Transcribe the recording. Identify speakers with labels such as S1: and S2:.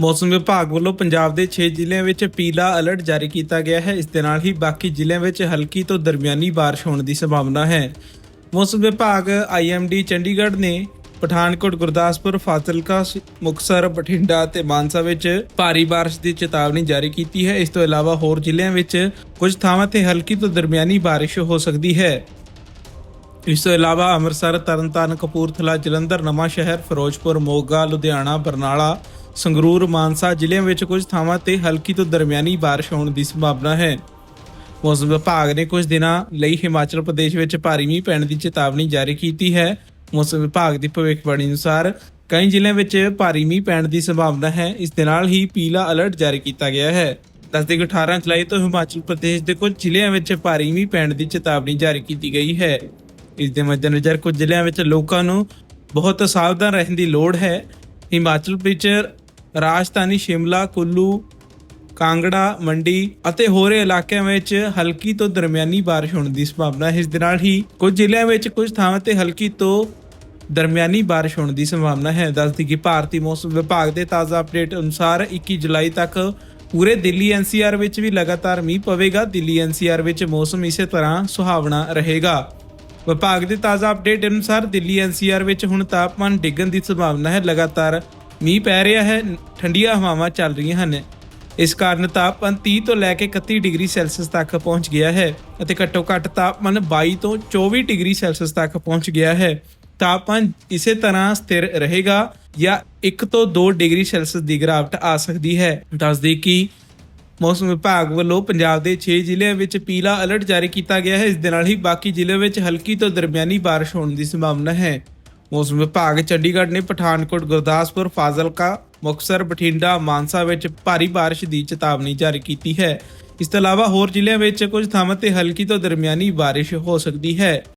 S1: ਮੌਸਮ ਵਿਭਾਗ ਵੱਲੋਂ ਪੰਜਾਬ ਦੇ 6 ਜ਼ਿਲ੍ਹਿਆਂ ਵਿੱਚ ਪੀਲਾ ਅਲਰਟ ਜਾਰੀ ਕੀਤਾ ਗਿਆ ਹੈ। ਇਸ ਦੇ ਨਾਲ ਹੀ ਬਾਕੀ ਜ਼ਿਲ੍ਹਿਆਂ ਵਿੱਚ ਹਲਕੀ ਤੋਂ ਦਰਮਿਆਨੀ ਬਾਰਿਸ਼ ਹੋਣ ਦੀ ਸੰਭਾਵਨਾ ਹੈ। ਮੌਸਮ ਵਿਭਾਗ ਆਈਐਮਡੀ ਚੰਡੀਗੜ੍ਹ ਨੇ ਪਠਾਨਕੋਟ, ਗੁਰਦਾਸਪੁਰ, ਫਾਜ਼ਿਲਕਾ ਸ- ਮੁਕਤਸਰ, ਬਠਿੰਡਾ ਤੇ ਮਾਨਸਾ ਵਿੱਚ ਭਾਰੀ ਬਾਰਿਸ਼ ਦੀ ਚੇਤਾਵਨੀ ਜਾਰੀ ਕੀਤੀ ਹੈ। ਇਸ ਤੋਂ ਇਲਾਵਾ ਹੋਰ ਜ਼ਿਲ੍ਹਿਆਂ ਵਿੱਚ ਕੁਝ ਥਾਵਾਂ ਤੇ ਹਲਕੀ ਤੋਂ ਦਰਮਿਆਨੀ ਬਾਰਿਸ਼ ਹੋ ਸਕਦੀ ਹੈ। ਇਸ ਤੋਂ ਇਲਾਵਾ ਅੰਮ੍ਰਿਤਸਰ, ਤਰਨਤਾਰਨ, ਕਪੂਰਥਲਾ, ਜਲੰਧਰ, ਨਵਾਂ ਸ਼ਹਿਰ, ਫਿਰੋਜ਼ਪੁਰ, ਮੋਗਾ, ਲੁਧਿਆਣਾ, ਬਰਨਾਲਾ, ਸੰਗਰੂਰ, ਮਾਨਸਾ ਜ਼ਿਲ੍ਹਿਆਂ ਵਿੱਚ ਕੁਝ ਥਾਵਾਂ ਤੇ ਹਲਕੀ ਤੋਂ ਦਰਮਿਆਨੀ ਬਾਰਿਸ਼ ਹੋਣ ਦੀ ਸੰਭਾਵਨਾ ਹੈ। ਮੌਸਮ ਵਿਭਾਗ ਨੇ ਕੁਝ ਦਿਨਾਂ ਲਈ ਹਿਮਾਚਲ ਪ੍ਰਦੇਸ਼ ਵਿੱਚ ਭਾਰੀ ਮੀਂਹ ਪੈਣ ਦੀ ਚੇਤਾਵਨੀ ਜਾਰੀ ਕੀਤੀ ਹੈ। ਮੌਸਮ ਵਿਭਾਗ ਦੀ ਭਵਿੱਖਬਾਣੀ ਅਨੁਸਾਰ ਕਈ ਜ਼ਿਲ੍ਹਿਆਂ ਵਿੱਚ ਭਾਰੀ ਮੀਂਹ ਪੈਣ ਦੀ ਸੰਭਾਵਨਾ ਹੈ। ਇਸ ਦੇ ਨਾਲ ਹੀ ਪੀਲਾ ਅਲਰਟ ਜਾਰੀ ਕੀਤਾ ਗਿਆ ਹੈ। ਦੱਸਦੇ ਕਿ 18 ਜੁਲਾਈ ਤੋਂ ਹਿਮਾਚਲ ਪ੍ਰਦੇਸ਼ ਦੇ ਕੁਝ ਜ਼ਿਲ੍ਹਿਆਂ ਵਿੱਚ ਭਾਰੀ ਮੀਂਹ ਪੈਣ ਦੀ ਚੇਤਾਵਨੀ ਜਾਰੀ ਕੀਤੀ ਗਈ ਹੈ। ਇਸ ਦੇ ਮੱਦੇਨਜ਼ਰ ਕੁਝ ਜ਼ਿਲ੍ਹਿਆਂ ਵਿੱਚ ਲੋਕਾਂ ਨੂੰ ਬਹੁਤ ਸਾਵਧਾਨ ਰਹਿਣ ਦੀ ਲੋੜ ਹੈ। ਹਿਮਾਚਲ ਵਿੱਚ ਰਾਜਧਾਨੀ ਸ਼ਿਮਲਾ, ਕੁੱਲੂ, ਕਾਂਗੜਾ, ਮੰਡੀ ਅਤੇ ਹੋਰ ਇਲਾਕਿਆਂ ਵਿੱਚ ਹਲਕੀ ਤੋਂ ਦਰਮਿਆਨੀ ਬਾਰਿਸ਼ ਹੋਣ ਦੀ ਸੰਭਾਵਨਾ ਹੈ। ਇਸ ਦੇ ਨਾਲ ਹੀ ਕੁਝ ਜ਼ਿਲ੍ਹਿਆਂ ਵਿੱਚ ਕੁਝ ਥਾਵਾਂ ਤੇ ਹਲਕੀ ਤੋਂ ਦਰਮਿਆਨੀ ਬਾਰਿਸ਼ ਹੋਣ ਦੀ ਸੰਭਾਵਨਾ ਹੈ। ਦੱਸਦੀ ਕਿ ਭਾਰਤੀ ਮੌਸਮ ਵਿਭਾਗ ਦੇ ਤਾਜ਼ਾ ਅਪਡੇਟ ਅਨੁਸਾਰ 21 ਜੁਲਾਈ ਤੱਕ ਪੂਰੇ ਦਿੱਲੀ ਐਨਸੀਆਰ ਵਿੱਚ ਵੀ ਲਗਾਤਾਰ ਮੀਂਹ ਪਵੇਗਾ। ਦਿੱਲੀ ਐਨਸੀਆਰ ਵਿੱਚ ਮੌਸਮ ਇਸੇ ਤਰ੍ਹਾਂ ਸੁਹਾਵਣਾ ਰਹੇਗਾ। ਵਿਭਾਗ ਦੇ ਤਾਜ਼ਾ ਅਪਡੇਟ ਅਨੁਸਾਰ ਦਿੱਲੀ ਐਨਸੀਆਰ ਵਿੱਚ ਹੁਣ ਤਾਪਮਾਨ ਡਿੱਗਣ ਦੀ ਸੰਭਾਵਨਾ ਹੈ। ਲਗਾਤਾਰ ਮੀਂਹ ਪੈ ਰਿਹਾ ਹੈ, ਠੰਡੀਆਂ ਹਵਾਵਾਂ ਚੱਲ ਰਹੀਆਂ ਹਨ। ਇਸ ਕਾਰਨ ਤਾਪਮਾਨ 30 ਤੋਂ ਲੈ ਕੇ 31 ਡਿਗਰੀ ਸੈਲਸੀਅਸ ਤੱਕ ਪਹੁੰਚ ਗਿਆ ਹੈ ਅਤੇ ਘੱਟੋ ਘੱਟ ਤਾਪਮਾਨ 22 ਤੋਂ 24 ਡਿਗਰੀ ਸੈਲਸੀਅਸ ਤੱਕ ਪਹੁੰਚ ਗਿਆ ਹੈ। ਤਾਪਮਾਨ ਇਸੇ ਤਰ੍ਹਾਂ ਸਥਿਰ ਰਹੇਗਾ ਜਾਂ 1 ਤੋਂ 2 ਡਿਗਰੀ ਸੈਲਸੀਅਸ ਦੀ ਗਿਰਾਵਟ ਆ ਸਕਦੀ ਹੈ। ਦੱਸਦੇ ਕਿ ਮੌਸਮ ਵਿਭਾਗ ਵੱਲੋਂ ਪੰਜਾਬ ਦੇ 6 ਜ਼ਿਲ੍ਹਿਆਂ ਵਿੱਚ ਪੀਲਾ ਅਲਰਟ ਜਾਰੀ ਕੀਤਾ ਗਿਆ ਹੈ। ਇਸ ਦੇ ਨਾਲ ਹੀ ਬਾਕੀ ਜ਼ਿਲ੍ਹਿਆਂ ਵਿੱਚ ਹਲਕੀ ਤੋਂ ਦਰਮਿਆਨੀ ਬਾਰਿਸ਼ ਹੋਣ ਦੀ ਸੰਭਾਵਨਾ ਹੈ। ਮੌਸਮ ਵਿਭਾਗ ਚੰਡੀਗੜ੍ਹ ਨੇ ਪਠਾਨਕੋਟ, ਗੁਰਦਾਸਪੁਰ, ਫਾਜ਼ਿਲਕਾ, ਮੁਕਤਸਰ, ਬਠਿੰਡਾ, ਮਾਨਸਾ ਵਿੱਚ ਭਾਰੀ ਬਾਰਿਸ਼ ਦੀ ਚੇਤਾਵਨੀ ਜਾਰੀ ਕੀਤੀ ਹੈ। ਇਸ ਤੋਂ ਇਲਾਵਾ ਹੋਰ ਜ਼ਿਲ੍ਹਿਆਂ ਵਿੱਚ ਕੁਝ ਥਾਵਾਂ ਤੇ ਹਲਕੀ ਤੋਂ ਦਰਮਿਆਨੀ ਬਾਰਿਸ਼ ਹੋ ਸਕਦੀ ਹੈ।